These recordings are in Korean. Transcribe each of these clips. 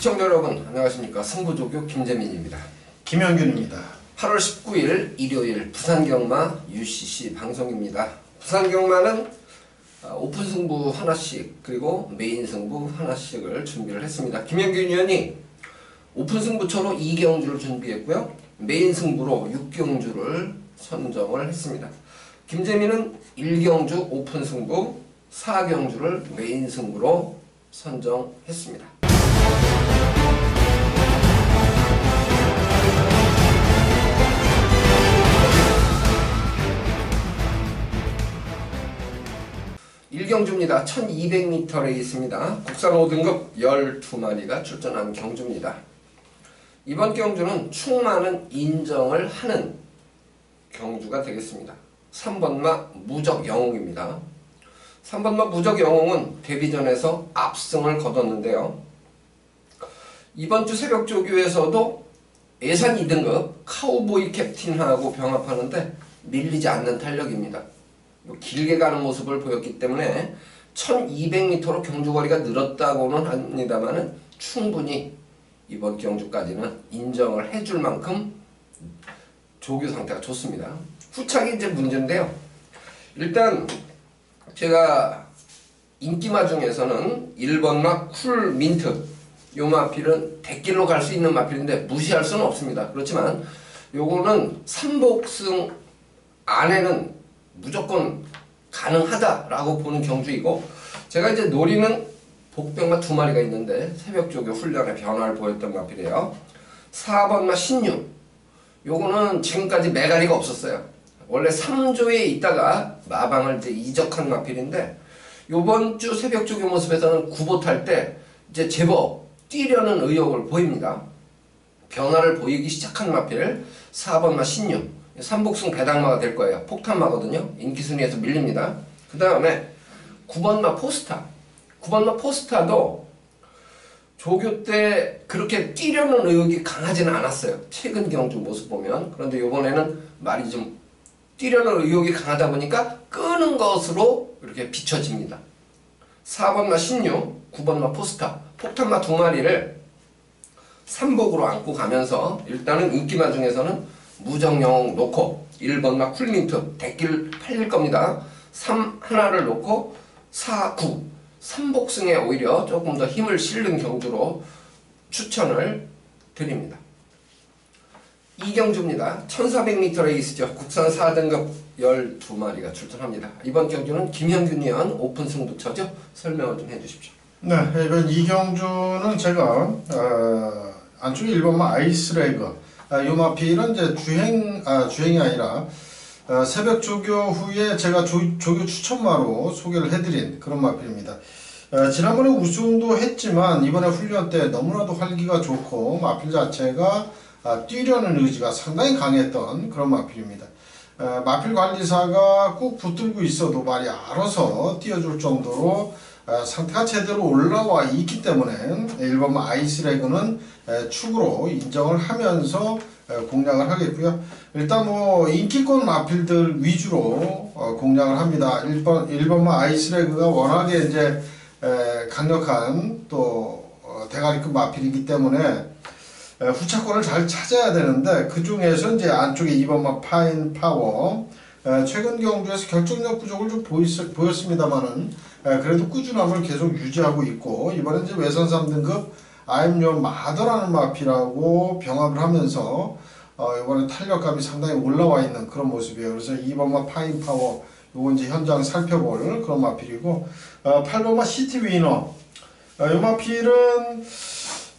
시청자 여러분 안녕하십니까 승부조교 김재민입니다. 김현균입니다. 8월 19일 일요일 부산경마 UCC 방송입니다. 부산경마는 아, 오픈 승부 하나씩 그리고 메인 승부 하나씩을 준비를 했습니다. 김현균 위원이 오픈 승부처로 2경주를 준비했고요. 메인 승부로 6경주를 선정을 했습니다. 김재민은 1경주 오픈 승부, 4경주를 메인 승부로 선정했습니다. 일경주입니다. 1200m 레이스입니다. 국산 5등급 12마리가 출전한 경주입니다. 이번 경주는 충만은 인정을 하는 경주가 되겠습니다. 3번마 무적 영웅입니다. 3번마 무적 영웅은 데뷔전에서 압승을 거뒀는데요. 이번 주 새벽 조교에서도 예산 2등급 카우보이 캡틴하고 병합하는데 밀리지 않는 탄력입니다. 길게 가는 모습을 보였기 때문에 1200m로 경주거리가 늘었다고는 합니다만 충분히 이번 경주까지는 인정을 해줄 만큼 조교 상태가 좋습니다. 후착이 이제 문제인데요. 일단 제가 인기마 중에서는 1번마 쿨 민트 요 마필은 대길로 갈 수 있는 마필인데 무시할 수는 없습니다. 그렇지만 요거는 삼복승 안에는 무조건 가능하다라고 보는 경주이고 제가 이제 노리는 복병마 두 마리가 있는데 새벽 조교 훈련에 변화를 보였던 마필이에요. 4번마 신유 요거는 지금까지 메가리가 없었어요. 원래 3조에 있다가 마방을 이제 이적한 마필인데 요번 주 새벽 조교 모습에서는 구보 탈 때 이제 제법 뛰려는 의욕을 보입니다. 변화를 보이기 시작한 마필 4번마 신유 삼복승 배당마가 될 거예요. 폭탄마거든요. 인기 순위에서 밀립니다. 그 다음에 9번마 포스타. 9번마 포스타도 조교 때 그렇게 뛰려는 의욕이 강하지는 않았어요. 최근 경주 모습 보면. 그런데 이번에는 말이 좀 뛰려는 의욕이 강하다 보니까 끄는 것으로 이렇게 비춰집니다. 4번마 신유, 9번마 포스타, 폭탄마 두 마리를 삼복으로 안고 가면서 일단은 인기마 중에서는 무정영 놓고 1번마 쿨민트 대길 팔릴 겁니다. 3 하나를 놓고 4, 9 삼복승에 오히려 조금 더 힘을 실는 경주로 추천을 드립니다. 이경주입니다. 1400m 레이스죠. 국산 4등급 12마리가 출전합니다. 이번 경주는 김현균 위원 오픈 승부처죠. 설명을 좀 해주십시오. 네, 이번 이경주는 제가 어, 안쪽에 1번마 아이스레그 아, 요 마필은 이제 주행 아, 주행이 아니라 어, 새벽 조교 후에 제가 조, 조교 추천마로 소개를 해드린 그런 마필입니다. 어, 지난번에 우승도 했지만 이번에 훈련 때 너무나도 활기가 좋고 마필 자체가 아, 뛰려는 의지가 상당히 강했던 그런 마필입니다. 어, 마필 관리사가 꾹 붙들고 있어도 말이 알아서 뛰어줄 정도로 어, 상태가 제대로 올라와 있기 때문에 1번 아이스레그는 축으로 인정을 하면서 공략을 하겠고요. 일단 뭐 인기권 마필들 위주로 어, 공략을 합니다. 1번 1번마 아이스레그가 워낙에 이제 강력한 또 어, 대가리급 마필이기 때문에 후차권을 잘 찾아야 되는데 그 중에서 이제 안쪽에 2번마 파인 파워 최근 경주에서 결정력 부족을 좀 보였, 보였습니다만은 그래도 꾸준함을 계속 유지하고 있고 이번에 이제 외선 3등급 아임요 마더라는 마피라고 병합을 하면서 어, 이번에 탄력감이 상당히 올라와 있는 그런 모습이에요. 그래서 2번마 파인 파워 요거 이제 현장 살펴볼 그런 마필이고 어, 8번마 시티 위너 어, 요 마필은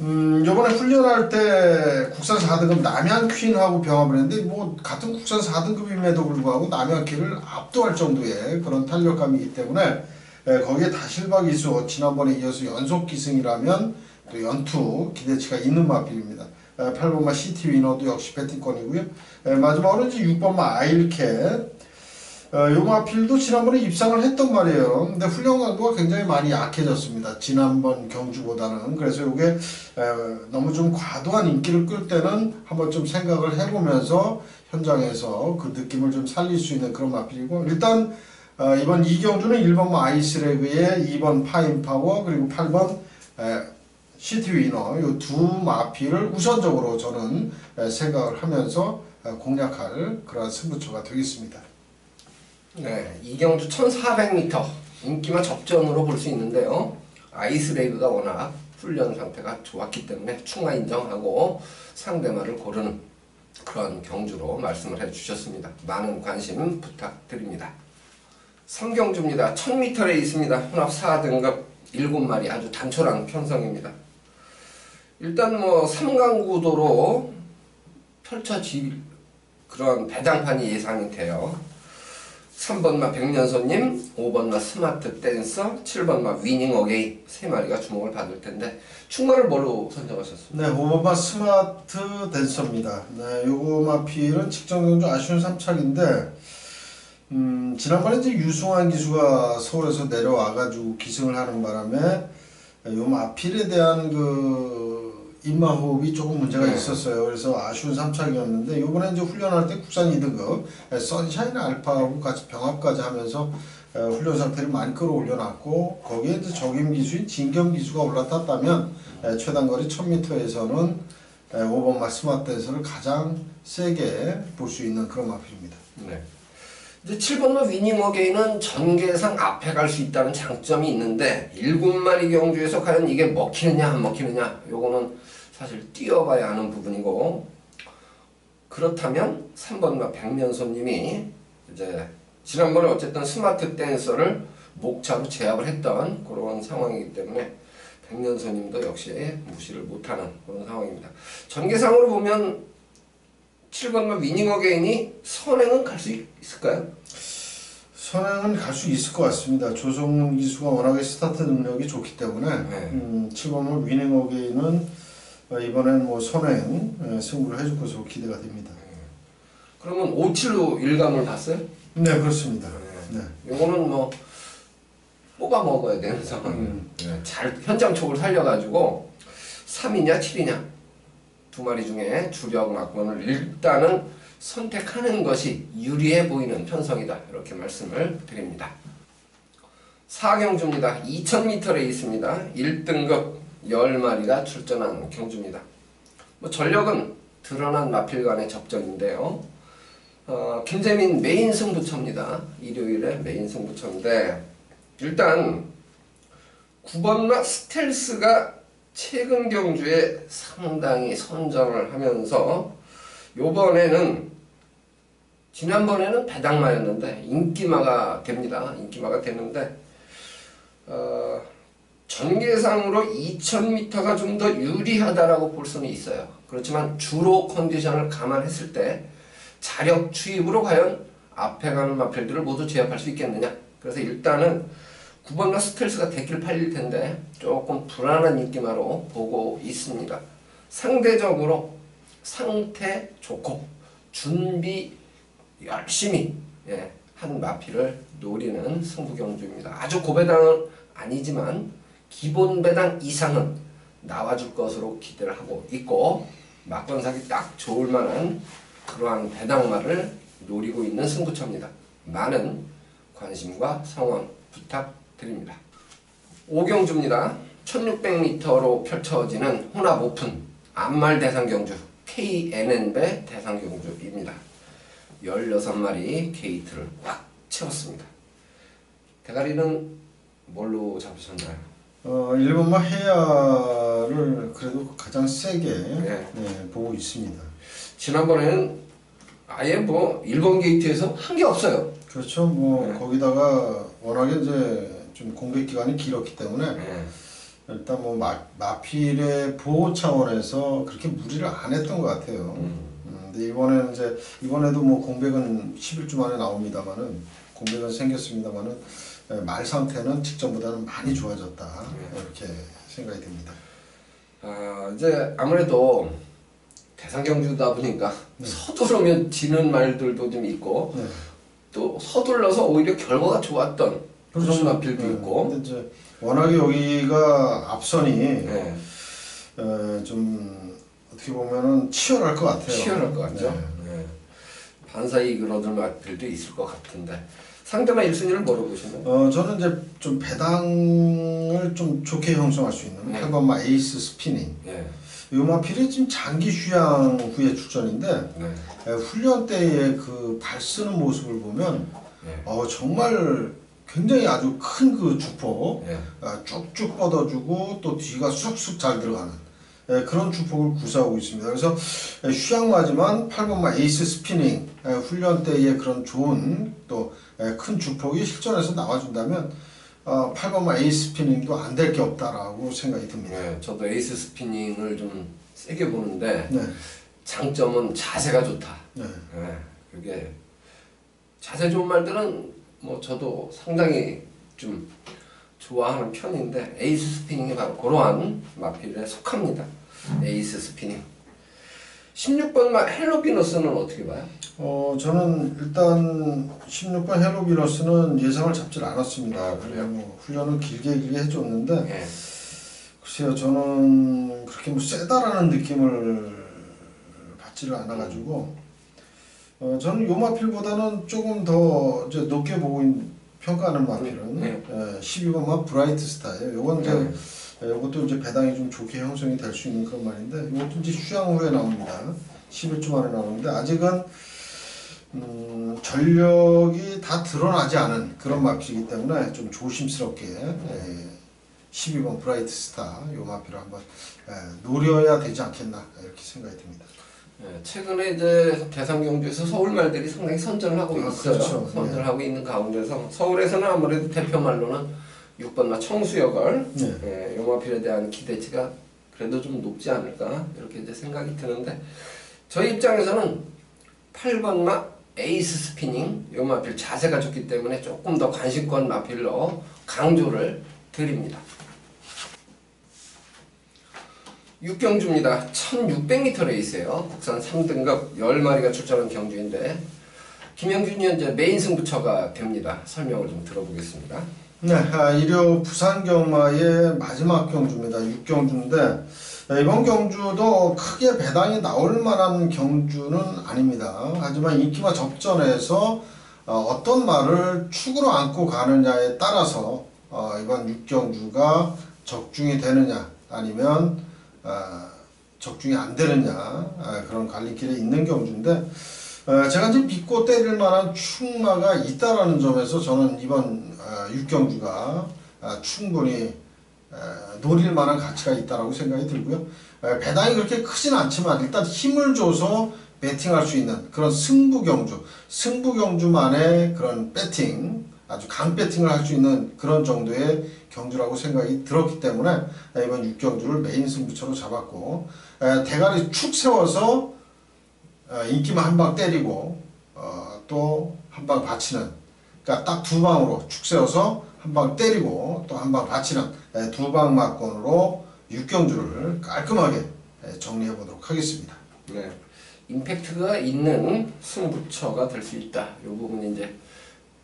음, 요번에 훈련할 때 국산 4등급 남양 퀸하고 병합을 했는데 뭐 같은 국산 4등급임에도 불구하고 남양 퀸을 압도할 정도의 그런 탄력감이기 때문에 에, 거기에 다실박이 있어 지난번에 이어서 연속 기승이라면 또 연투 기대치가 있는 마필입니다. 8번마 시티 위너도 역시 배팅권이고요. 에, 마지막으로 이제 6번마 아일캣 어, 요마필도 지난번에 입상을 했던 말이에요. 근데 훈련 강도가 굉장히 많이 약해졌습니다. 지난번 경주보다는. 그래서 이게 에, 너무 좀 과도한 인기를 끌 때는 한번 좀 생각을 해보면서 현장에서 그 느낌을 좀 살릴 수 있는 그런 마필이고 일단 어, 이번 이경주는 1번 아이스레그에 2번 파인파워 그리고 8번 에, 시티 위너 이 두 마피를 우선적으로 저는 에, 생각을 하면서 에, 공략할 그러한 승부처가 되겠습니다. 네, 이경주 1400m 인기만 접전으로 볼 수 있는데요. 아이스레이브가 워낙 훈련 상태가 좋았기 때문에 충마 인정하고 상대마를 고르는 그런 경주로 말씀을 해주셨습니다. 많은 관심 부탁드립니다. 3경주입니다. 1000m에 있습니다. 혼합 4등급 7마리 아주 단촐한 편성입니다. 일단 뭐 삼강구도로 펼쳐질 그런 배당판이 예상이 돼요. 3번마 백년손님, 5번마 스마트 댄서, 7번마 위닝 어게인 세 마리가 주목을 받을 텐데 충마를 뭘로 선정하셨습니까? 네, 오버마 스마트 댄서입니다. 네, 요거 마필은 직전 경주 아쉬운 3착인데 음, 지난번에 이제 유승환 기수가 서울에서 내려와가지고 기승을 하는 바람에 요 마필에 대한 그 입마 호흡이 조금 문제가 네. 있었어요. 그래서 아쉬운 3착이었는데 요번에 이제 훈련할 때 국산 2등급 선샤인 알파하고 같이 병합까지 하면서 에, 훈련 상태를 많이 끌어올려놨고 거기에 이제 적임 기수인 진경 기수가 올라탔다면 에, 최단 거리 1000m에서는 5번 마 스마트 댄서를 가장 세게 볼 수 있는 그런 마필입니다. 네. 이제 7번마 위닝 어게인은 전개상 앞에 갈 수 있다는 장점이 있는데 7마리 경주에서 과연 이게 먹히느냐 안 먹히느냐 요거는 사실 뛰어봐야 하는 부분이고 그렇다면 3번마 백면손님이 이제 지난번에 어쨌든 스마트 댄서를 목차로 제압을 했던 그런 상황이기 때문에 백년손님도 역시 무시를 못하는 그런 상황입니다. 전개상으로 보면 7번마 위닝 어게인이 선행은 갈 수 있을까요? 선행은 갈 수 있을 것 같습니다. 조성문 기수가 워낙에 스타트 능력이 좋기 때문에 네. 음, 7번마 위닝 어게인은 어, 이번엔 뭐 선행 에, 승부를 해줄 것으로 기대가 됩니다. 그러면 57로 일감을 봤어요? 네 그렇습니다. 네. 요거는 뭐 뽑아 먹어야 되는 상황이에요. 네, 잘 현장 촉을 살려가지고 3이냐 7이냐 두 마리 중에 주력 막번을 일단은 선택하는 것이 유리해 보이는 편성이다 이렇게 말씀을 드립니다. 4경주입니다. 2000m에 있습니다. 1등급 10마리가 출전한 경주입니다. 뭐 전력은 드러난 마필간의 접전인데요. 어, 김재민 메인 승부처입니다. 일요일에 메인 승부처인데 일단 9번마 스텔스가 최근 경주에 상당히 선전을 하면서 요번에는 지난번에는 배당마였는데 인기마가 됩니다. 인기마가 되는데 어, 전개상으로 2000m가 좀 더 유리하다라고 볼 수는 있어요. 그렇지만 주로 컨디션을 감안했을 때 자력 추입으로 과연 앞에 가는 마필들을 모두 제압할 수 있겠느냐. 그래서 일단은 9번과 스텔스가 대길 팔릴 텐데 조금 불안한 인기마로 보고 있습니다. 상대적으로 상태 좋고 준비 열심히 예, 한 마필을 노리는 승부경주입니다. 아주 고배당은 아니지만 기본 배당 이상은 나와줄 것으로 기대를 하고 있고 막번 사기 딱 좋을 만한 그러한 배당마를 노리고 있는 승부처입니다. 많은 관심과 성원 부탁 드립니다. 오경주입니다. 1600m로 펼쳐지는 혼합 오픈 암말 대상 경주 KNN배 대상 경주입니다. 16마리 게이트를 꽉 채웠습니다. 대가리는 뭘로 잡으셨나요? 어, 일본마 해야를 그래도 가장 세게 네. 네, 보고 있습니다. 지난번에는 아예 뭐 일본 게이트에서 한 게 없어요. 그렇죠. 뭐 네. 거기다가 워낙에 이제 좀 공백 기간이 길었기 때문에 네. 일단 뭐 마, 마필의 보호 차원에서 그렇게 무리를 안 했던 것 같아요. 음. 음, 근데 이번에는 이제 이번에도 뭐 공백은 11주 만에 나옵니다만은 공백은 생겼습니다만은 예, 말 상태는 직전보다는 많이 좋아졌다 이렇게 생각이 됩니다. 아, 이제 아무래도 대상 경주다 보니까 네. 서두르면 지는 말들도 좀 있고 네. 또 서둘러서 오히려 결과가 좋았던 그런 마필도 네. 있고 근데 이제 워낙에 여기가 앞선이 네. 에, 좀 어떻게 보면은 치열할 것 같아요. 치열할 것 같죠. 네. 네. 반사이익을 얻을 맛들도 있을 것 같은데 상대방 1순위를 뭐로 보시나요? 어 저는 이제 좀 배당을 좀 좋게 형성할 수 있는 네. 8번마 에이스 스피닝. 예, 요마필이 지금 장기 휴양 후에 출전인데 네, 에, 훈련 때의 그 발 쓰는 모습을 보면 예, 어 정말 굉장히 아주 큰 그 주포 예. 아, 쭉쭉 뻗어주고 또 뒤가 쑥쑥 잘 들어가는 예, 그런 주폭을 구사하고 있습니다. 그래서 예, 휴양마지만 8번마 에이스 스피닝 예, 훈련 때의 그런 좋은 또 큰 주폭이 실전에서 나와준다면 어, 8번마 에이스 스피닝도 안 될 게 없다라고 생각이 듭니다. 예, 저도 에이스 스피닝을 좀 세게 보는데 네, 장점은 자세가 좋다. 네, 예, 그게 자세 좋은 말들은 뭐 저도 상당히 좀 좋아하는 편인데 에이스 스피닝이 바로 그러한 마필에 속합니다. 에이스 스피닝. 16번 마 헬로 비너스는 어떻게 봐요? 어 저는 일단 16번 헬로 비너스는 예상을 잡질 않았습니다. 아, 그래요? 뭐 훈련을 길게 길게 해줬는데 예, 글쎄요, 저는 그렇게 뭐 세다라는 느낌을 받지를 않아가지고, 어, 저는 요 마필보다는 조금 더 이제 높게 보고 있는, 평가하는 마필은 네. 예, 12번 마 브라이트 스타예요. 요건 이제 네. 예, 요것도 이제 배당이 좀 좋게 형성이 될 수 있는 그런 말인데, 요것도 이제 휴양 후에 나옵니다. 11주 만에 나오는데 아직은 음, 전력이 다 드러나지 않은 그런 마필이기 때문에 좀 조심스럽게 예, 12번 브라이트 스타 요 마필을 한번 예, 노려야 되지 않겠나 이렇게 생각이 듭니다. 예, 최근에 이제 대상 경주에서 서울 말들이 상당히 선전을 하고 아, 있어요. 그렇죠. 선전을 하고 있는 가운데서 서울에서는 아무래도 대표 말로는 6번 마 청수역을 네. 예, 요마필에 대한 기대치가 그래도 좀 높지 않을까 이렇게 이제 생각이 드는데 저희 입장에서는 8번 마 에이스 스피닝 요 마필 자세가 좋기 때문에 조금 더 관심권 마필로 강조를 드립니다. 6경주입니다. 1600m 레이스예요. 국산 3등급 10마리가 출전한 경주인데 김영준이 현재 메인 승부처가 됩니다. 설명을 좀 들어보겠습니다. 네, 아, 일요 부산 경마의 마지막 경주입니다. 6경주인데 이번 경주도 크게 배당이 나올 만한 경주는 아닙니다. 하지만 인기마 접전에서 어, 떤 말을 축으로 안고 가느냐에 따라서 어, 이번 6경주가 적중이 되느냐 아니면 어, 적중이 안 되느냐 아, 그런 갈림길에 있는 경주인데 어, 제가 이제 믿고 때릴 만한 충마가 있다라는 점에서 저는 이번 어, 6경주가 어, 충분히 어, 노릴 만한 가치가 있다라고 생각이 들고요. 어, 배당이 그렇게 크진 않지만 일단 힘을 줘서 배팅할 수 있는 그런 승부 경주, 승부 경주만의 그런 배팅, 아주 강 배팅을 할 수 있는 그런 정도의 경주라고 생각이 들었기 때문에 이번 6경주를 메인 승부처로 잡았고 에, 대가리 축 세워서 어, 인기만 한 방 때리고 어, 또한 방 받치는 그러니까 딱 두 방으로 축 세워서 한 방 때리고 또 한 방 받치는 두방 맞건으로 6경주를 깔끔하게 에, 정리해 보도록 하겠습니다. 네. 임팩트가 있는 승부처가 될 수 있다. 이 부분이 이제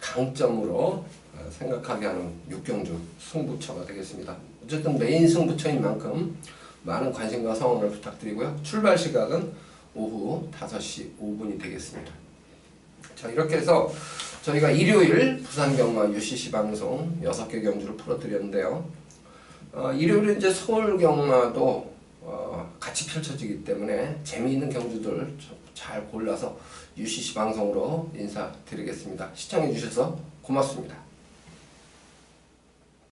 강점으로 어, 생각하게 하는 육경주 승부처가 되겠습니다. 어쨌든 메인 승부처인 만큼 많은 관심과 성원을 부탁드리고요. 출발 시각은 오후 5시 5분이 되겠습니다. 자 이렇게 해서 저희가 일요일 부산경마 UCC 방송 6개 경주를 풀어드렸는데요. 어, 일요일에 이제 서울 경마도 어, 같이 펼쳐지기 때문에 재미있는 경주들 좀잘 골라서 UCC 방송으로 인사드리겠습니다. 시청해 주셔서 고맙습니다.